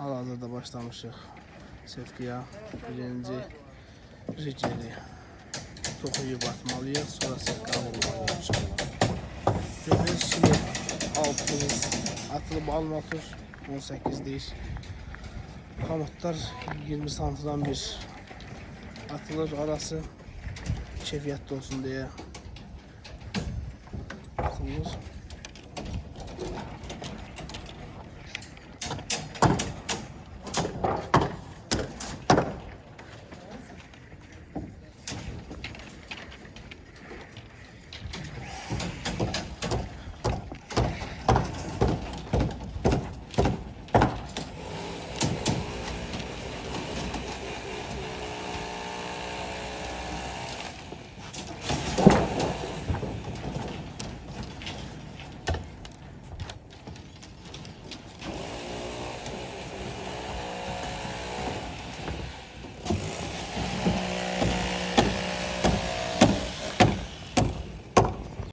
Hal-hazırda başlamışıq setkiyə. Birinci rigeli toxuyub atmalıyıq, sonra setka vurmalıyıq inşallah. Gördüğünüz kimi altımız atılıb almatır 18 deyir. Kamutlar 20 santıdan bir atılır arası keyfiyyətli olsun diye atılır.